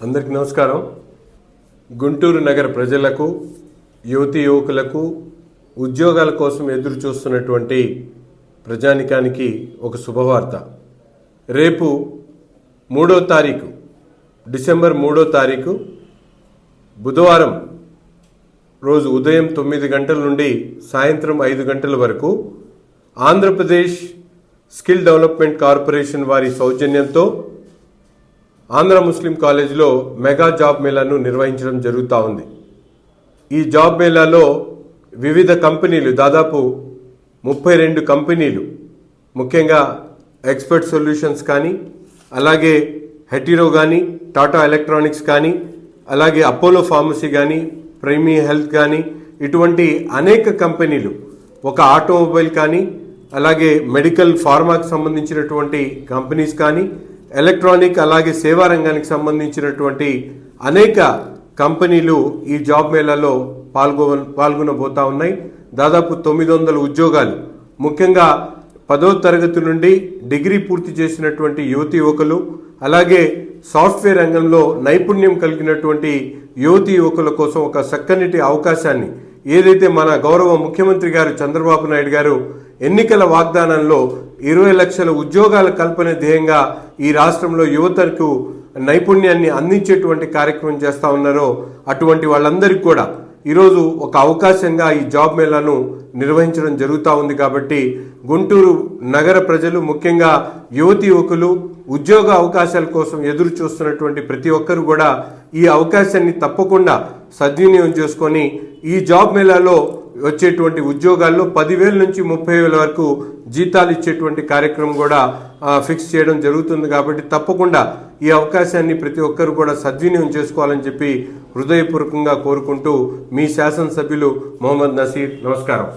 అందరికి నమస్కారం. గుంటూరు నగర ప్రజలకు యువతి యువకులకు ఉద్యోగాల కోసం ఎదురు చూస్తున్నటువంటి ప్రజానికానికి ఒక శుభవార్త. రేపు మూడో తారీఖు డిసెంబర్ మూడో తారీఖు బుధవారం రోజు ఉదయం తొమ్మిది గంటల నుండి సాయంత్రం ఐదు గంటల వరకు ఆంధ్రప్రదేశ్ స్కిల్ డెవలప్మెంట్ కార్పొరేషన్ వారి సౌజన్యంతో ఆంధ్ర ముస్లిం కాలేజీలో మెగా జాబ్ మేళాను నిర్వహించడం జరుగుతూ ఉంది. ఈ జాబ్ మేళాలో వివిధ కంపెనీలు దాదాపు ముప్పై రెండు కంపెనీలు ముఖ్యంగా ఎక్స్పర్ట్ సొల్యూషన్స్ కానీ అలాగే హెటిరో కానీ టాటా ఎలక్ట్రానిక్స్ కానీ అలాగే అపోలో ఫార్మసీ కానీ ప్రైమీ హెల్త్ కానీ ఇటువంటి అనేక కంపెనీలు ఒక ఆటోమొబైల్ కానీ అలాగే మెడికల్ ఫార్మాకు సంబంధించినటువంటి కంపెనీస్ కానీ ఎలక్ట్రానిక్ అలాగే సేవా రంగానికి సంబంధించినటువంటి అనేక కంపెనీలు ఈ జాబ్ మేళాలో పాల్గొ పాల్గొనబోతా ఉన్నాయి. దాదాపు తొమ్మిది వందల ఉద్యోగాలు. ముఖ్యంగా పదో తరగతి నుండి డిగ్రీ పూర్తి చేసినటువంటి యువతి యువకులు అలాగే సాఫ్ట్వేర్ రంగంలో నైపుణ్యం కలిగినటువంటి యువతి యువకుల కోసం ఒక చక్కనిటి అవకాశాన్ని ఏదైతే మన గౌరవ ముఖ్యమంత్రి గారు చంద్రబాబు నాయుడు గారు ఎన్నికల వాగ్దానంలో ఇరవై లక్షల ఉద్యోగాల కల్పన ధ్యేయంగా ఈ రాష్ట్రంలో యువతకు నైపుణ్యాన్ని అందించేటువంటి కార్యక్రమం చేస్తూ ఉన్నారో అటువంటి వాళ్ళందరికీ కూడా ఈరోజు ఒక అవకాశంగా ఈ జాబ్ మేళాను నిర్వహించడం జరుగుతూ ఉంది కాబట్టి గుంటూరు నగర ప్రజలు ముఖ్యంగా యువతి యువకులు ఉద్యోగ అవకాశాల కోసం ఎదురు చూస్తున్నటువంటి ప్రతి ఒక్కరు కూడా ఈ అవకాశాన్ని తప్పకుండా సద్వినియోగం చేసుకొని ఈ జాబ్ మేళాలో వచ్చేటువంటి ఉద్యోగాల్లో పదివేల నుంచి ముప్పై వేల వరకు జీతాలు ఇచ్చేటువంటి కార్యక్రమం కూడా ఫిక్స్ చేయడం జరుగుతుంది కాబట్టి తప్పకుండా ఈ అవకాశాన్ని ప్రతి ఒక్కరు కూడా సద్వినియోగం చేసుకోవాలని చెప్పి హృదయపూర్వకంగా కోరుకుంటూ మీ శాసనసభ్యులు మొహమ్మద్ నసీర్ నమస్కారం.